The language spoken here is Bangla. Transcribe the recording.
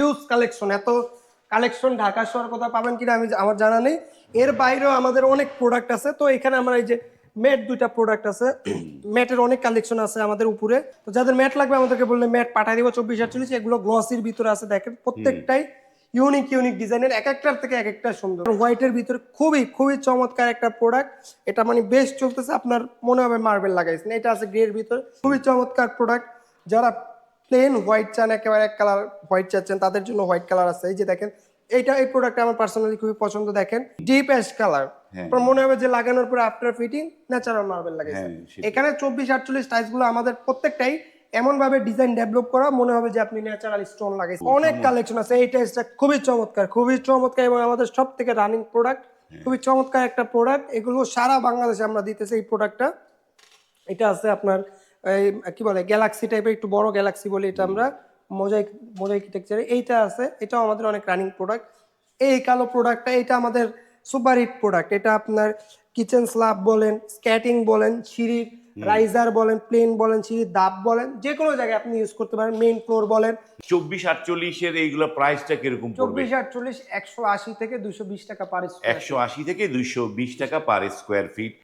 হিউজ কালেকশন এত কালেকশন ঢাকা শহর কোথাও পাবেন কিনা আমি আমার জানা নেই। এর বাইরেও আমাদের অনেক প্রোডাক্ট আছে তো এখানে আমরা এই যে ম্যাট দুইটা প্রোডাক্ট আছে। ম্যাটের অনেক কালেকশন আছে আমাদের উপরে। তো যাদের ম্যাট লাগবে আমাদেরকে বললে ম্যাট পাঠিয়ে দিব চব্বিশ আটচল্লিশ এগুলো গ্লসির ভিতরে আছে দেখেন। প্রত্যেকটাই ইউনিক ইউনিক ডিজাইনের এক একটার থেকে এক একটা সুন্দর। হোয়াইটের ভিতরে খুবই খুবই চমৎকার একটা প্রোডাক্ট এটা মানে বেশ চলতেছে আপনার মনে হবে মার্বেল লাগাইছেন। এটা আছে গ্রের ভিতরে। খুবই চমৎকার প্রোডাক্ট যারা প্লেন হোয়াইট চান একেবারে এক কালার হোয়াইট চাচ্ছেন তাদের জন্য হোয়াইট কালার আছে। এই যে দেখেন এইটা এই প্রোডাক্ট আমার পার্সোনালি খুবই পছন্দ দেখেন ডিপ অ্যাশ কালার। মনে হবে যে লাগানোর পরে আফটার ফিটিং ন্যাচারাল মার্বেল লাগাইছে। এখানে চব্বিশ আটচল্লিশ টাইলসগুলো আমাদের প্রত্যেকটাই এমন ভাবে ডিজাইন ডেভেলপ করা মনে হবে যে আপনি ন্যাচারাল স্টোন লাগাইছেন। অনেক কালেকশন আছে এই টাইলসটা খুবই চমৎকার খুবই চমৎকার এবং আমাদের সব থেকে রানিং প্রোডাক্ট খুবই চমৎকার একটা প্রোডাক্ট এগুলো সারা বাংলাদেশে আমরা দিতেছি এই প্রোডাক্টটা এটা আছে আপনার এই কি বলে গ্যালাক্সি টাইপের একটু বড় গ্যালাক্সি বলি এটা আমরা মোজাইক মোজাইক টেক্সচারে এইটা আছে এটাও আমাদের অনেক রানিং প্রোডাক্ট এই কালো প্রোডাক্টটা এটা আমাদের সুপার হিট প্রোডাক্ট এটা আপনার কিচেন স্ল্যাব বলেন স্ক্যাটিং বলেন সিঁড়ির রাইজার বলেন প্লেন বলেন সিঁড়ির দাব বলেন যে কোনো জায়গায় আপনি ইউজ করতে পারেন মেইন ফ্লোর বলেন। চব্বিশ আটচল্লিশের এইগুলো প্রাইসটা কীরকম চব্বিশ আটচল্লিশ একশো আশি থেকে দুশো বিশ টাকা পার স্কোয়ার একশো আশি থেকে দুইশো বিশ টাকা পার স্কোয়ার ফিট